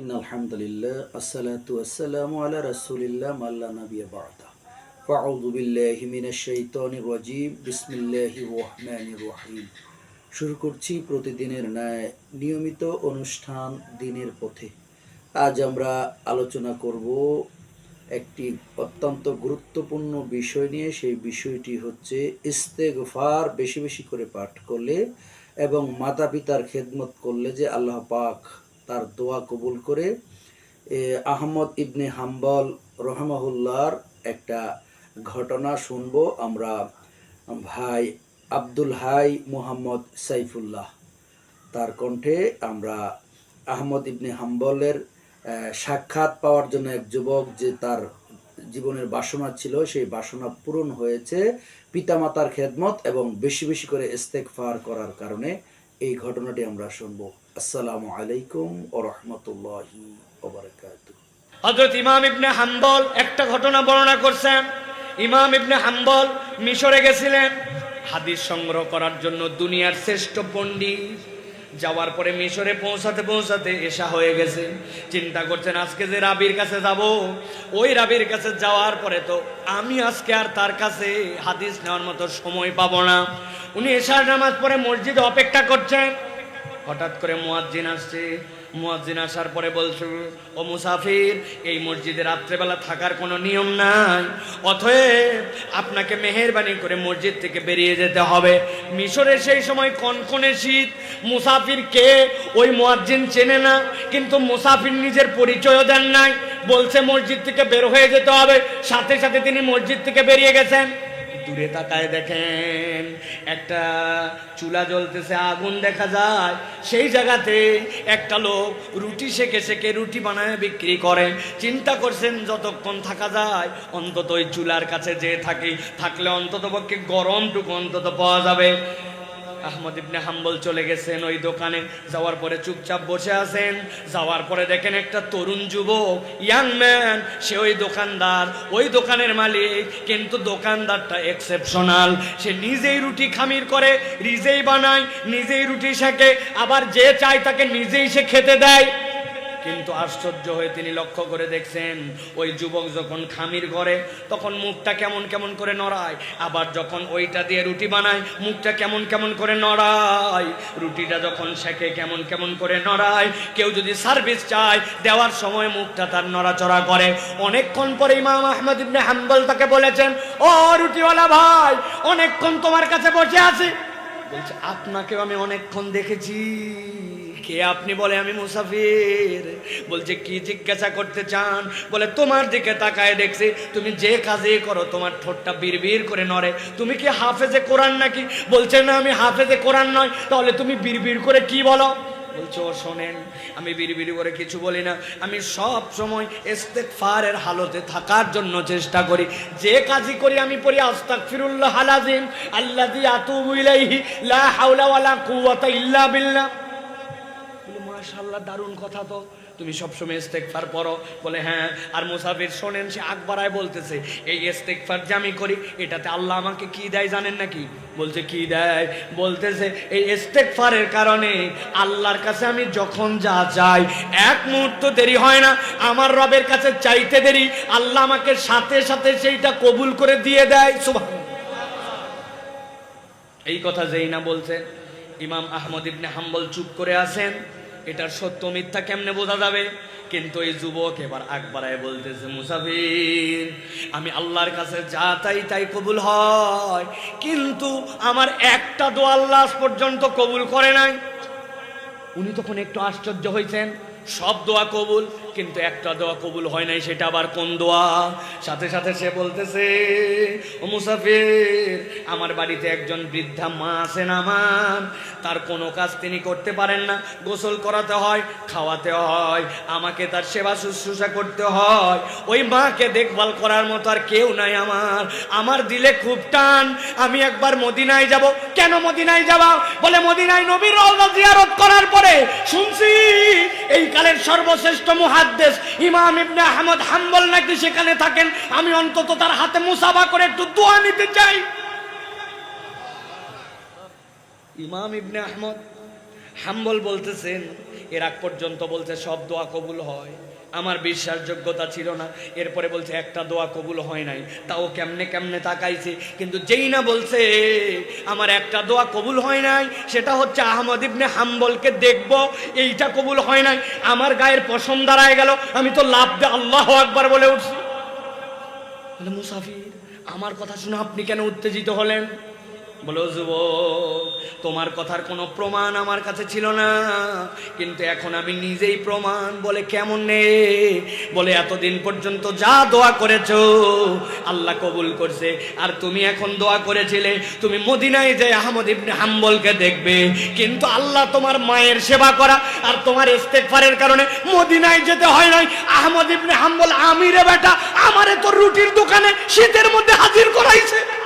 In আলহামদুলিল্লাহ, আসসালাতু আসসালামু আলা রাসূলিল্লাহ মাল্লা নাবিয়া বাদা। ফাউযু বিল্লাহি মিনাশ শাইতানির রাজীম, বিসমিল্লাহির রহমানির রহিম। শুরু করছি প্রতিদিনের ন্যায় নিয়মিত অনুষ্ঠান দিনের পথে। আজ আমরা আলোচনা করব একটি অত্যন্ত গুরুত্বপূর্ণ বিষয় নিয়ে। সেই বিষয়টি হচ্ছে ইস্তেগফার, বেশি বেশি করে পাঠ করলে এবং মাতা পিতার খেদমত করলে যে আল্লাহ পাক তার দোয়া কবুল করে আহমদ ইবনে হাম্বল রহমাহুল্লাহর একটা ঘটনা শুনব আমরা, ভাই আব্দুল হাই মুহাম্মদ সাইফুল্লাহ। তার কণ্ঠে আমরা আহমদ ইবনে হাম্বলের সাক্ষাৎ পাওয়ার জন্য এক যুবক যে তার জীবনের বাসনা ছিল, সেই বাসনা পূরণ হয়েছে পিতামাতার খেদমত এবং বেশি বেশি করে ইস্তেকফার করার কারণে। এই ঘটনাটি আমরা শুনব। আসসালামু আলাইকুম ও রহমতুল্লাহি হজরত ইমাম ইবনে হাম্বল একটা ঘটনা বর্ণনা করছেন। ইমাম ইবনে হাম্বল মিশরে গেছিলেন। হাদিস সংগ্রহ করার জন্য দুনিয়ার শ্রেষ্ঠ পণ্ডিত যাওয়ার পরে মিশরে পৌঁছাতে পৌঁছাতে এসা হয়ে গেছে। চিন্তা করছেন, আজকে যে রাবির কাছে যাব? ওই রাবির কাছে যাওয়ার পরে তো আমি আজকে আর তার কাছে হাদিস নেওয়ার মতো সময় পাব না। উনি এশার নামাজ পরে মসজিদে অপেক্ষা করছেন। হঠাৎ করে মোয়াজ্জিন আসছে। মুয়াজ্জিন আসার পরে বলছে, ও মুসাফির, এই মসজিদে রাত্রেবেলা থাকার কোনো নিয়ম নাই। অতএব আপনাকে মেহেরবানি করে মসজিদ থেকে বেরিয়ে যেতে হবে। মিশরে সেই সময় কনকনে শীত। মুসাফির কে ওই মুয়াজ্জিন চেনে না, কিন্তু মুসাফির নিজের পরিচয়ও দেন নাই। বলছে, মসজিদ থেকে বের হয়ে যেতে হবে। সাথে সাথে তিনি মসজিদ থেকে বেরিয়ে গেছেন। দূরে তাকায় দেখেন, একটা চুলা জ্বলতেছে, আগুন দেখা যায়। সেই জায়গাতে একটা লোক রুটি সেকে সেকে রুটি বানায় বিক্রি করে। চিন্তা করছেন যতক্ষণ থাকা যায়, অন্তত ওই চুলার কাছে যে থাকি। থাকলে অন্তত পক্ষে গরমটুকু অন্তত পাওয়া যাবে। আহমদ ইবনে হাম্বল চলে গেছেন ওই দোকানে, যাওয়ার পরে চুপচাপ বসে আছেন। যাওয়ার পরে দেখেন একটা তরুণ যুবক ইয়াং ম্যান সে ওই দোকানদার, ওই দোকানের মালিক, কিন্তু দোকানদারটা এক্সেপশনাল সে নিজেই রুটি খামির করে, নিজেই বানায়, নিজেই রুটি শেখে, আবার যে চায় তাকে নিজেই সে খেতে দেয়। কিন্তু আশ্চর্য হয়ে তিনি লক্ষ্য করে দেখছেন, ওই যুবক যখন খামির করে তখন মুখটা কেমন কেমন করে নড়ায়। আবার যখন ওইটা দিয়ে রুটি বানায়, মুখটা কেমন কেমন করে নড়ায়। রুটিটা যখন শেখে কেমন কেমন করে নড়ায়। কেউ যদি সার্ভিস চায়, দেওয়ার সময় মুখটা তার নড়াচড়া করে। অনেকক্ষণ পরে ইমাম আহমদ ইবনে হাম্বল তাকে বলেছেন, ও রুটিওয়ালা ভাই, অনেকক্ষণ তোমার কাছে বসে আছি। বলছে, আপনাকেও আমি অনেকক্ষণ দেখেছি। কে আপনি বলে, আমি মুসাফির। বলছে, কি জিজ্ঞাসা করতে চান? বলে, তোমার দিকে তাকায় দেখছি, তুমি যে কাজে করো, তোমার ঠোঁটটা বিড়বিড় করে নড়ে। তুমি কি হাফেজে কোরআন নাকি? বলছে, না, আমি হাফেজে কোরআন নয়, তাহলে তুমি বিড়বিড় করে কি বলো? বলছে শোনেন, আমি বিড়বিড়ি করে কিছু বলি না। আমি সব সময় ইস্তেগফারের হালতে থাকার জন্য চেষ্টা করি। যে কাজই করি, আমি পড়ি, আস্তাগফিরুল্লাহ আলাজিম আল্লাযী আতুবু ইলাইহি, লা হাওলা ওয়ালা কুওয়াতা ইল্লা বিল্লাহ। বলে মাশাল্লাহ দারুণ কথা তো। তুমি সবসময় ইস্তেকফার পড়ো। বলে হ্যাঁ। আর মুসাফির শোনেন, সে আকবরায় বলতেছে, এই ইস্তেকফার যে আমি করি, এটাতে আল্লাহ আমাকে কি দেয় জানেন নাকি? বলছে, কি দেয়? বলতেছে, এই ইস্তেকফারের কারণে আল্লাহর কাছে আমি যখন যা চাই, এক মুহূর্ত দেরি হয় না। আমার রবের কাছে চাইতে দেরি। আল্লাহ আমাকে সাথে সাথে সেইটা কবুল করে দিয়ে দেয়। সুবহান এই কথা যেই না বলছেন ইমাম আহমদ ইবনে হাম্বল চুপ করে আছেন। এটার সত্য মিথ্যা কেমনে বোঝা যাবে? কিন্তু এই যুবক এবার আকবরায় বলতেছে, মুসাফির, আমি আল্লাহর কাছে যা তাই তাই কবুল হয়। কিন্তু আমার একটা দো আল্লাহ পর্যন্ত কবুল করে নাই। উনি তখন একটু আশ্চর্য হয়েছেন, সব দোয়া কবুল কিন্তু একটা দোয়া কবুল হয় নাই, সেটা আবার কোন দোয়া? সাথে সাথে সে বলতেছে, ও মুসাফির, আমার বাড়িতে একজন বৃদ্ধা মা আছেন আমার। তার কোনো কাজ তিনি করতে পারেন না। গোসল করাতে হয়, খাওয়াতে হয়, আমাকে তার সেবা শুশ্রূষা করতে হয়। ওই মাকে দেখভাল করার মতো আর কেউ নাই আমার। আমার দিলে খুব টান। আমি একবার মদিনায় যাব। কেন মদিনায় যাবা? বলে, মদিনায় নবীর জিয়ারত করার পরে, শুনছি এই কালের সর্বশ্রেষ্ঠ মুহাদ্দেস ইমাম ইবনে আহমদ হাম্বল নাকি সেখানে থাকেন? আমি অন্তত তার হাতে মুসাফা করে একটু দোয়া নিতে চাই। ইমাম ইবনে আহমদ হাম্বল বলতেছেন, এর আগ পর্যন্ত বলছে সব দোয়া কবুল হয়। আমার বিশ্বাসযোগ্যতা ছিল না, এরপরে বলছে একটা দোয়া কবুল হয় নাই। তাও কেমনে কেমনে তাকাইছে, কিন্তু যেই না বলছে, আমার একটা দোয়া কবুল হয় নাই, সেটা হচ্ছে আহমদ ইবনে হাম্বলকে দেখব, এইটা কবুল হয় নাই। আমার গায়ের পশম দাঁড়ায় গেল, আমি তো লাভ দে আল্লাহ একবার বলে উঠছি। মুসাফির, আমার কথা শুনে আপনি কেন উত্তেজিত হলেন? বলো, যুবক, তোমার কথার কোনো প্রমাণ আমার কাছে ছিল না। কিন্তু এখন আমি নিজেই প্রমাণ বলে কেমন নে? বলে, এতদিন পর্যন্ত যা দোয়া করেছ, আল্লাহ কবুল করছে। আর তুমি এখন দোয়া করেছিলে, তুমি মদিনায় যে আহমদ ইবনে হাম্বলকে দেখবে। কিন্তু আল্লাহ তোমার মায়ের সেবা করা আর তোমার ইস্তেগফারের কারণে মদিনায় যেতে হয় নাই। আহমদ ইবনে হাম্বল আমিরে বেটা, আমারে তো রুটির দোকানে শীতের মধ্যে হাজির করাইছে।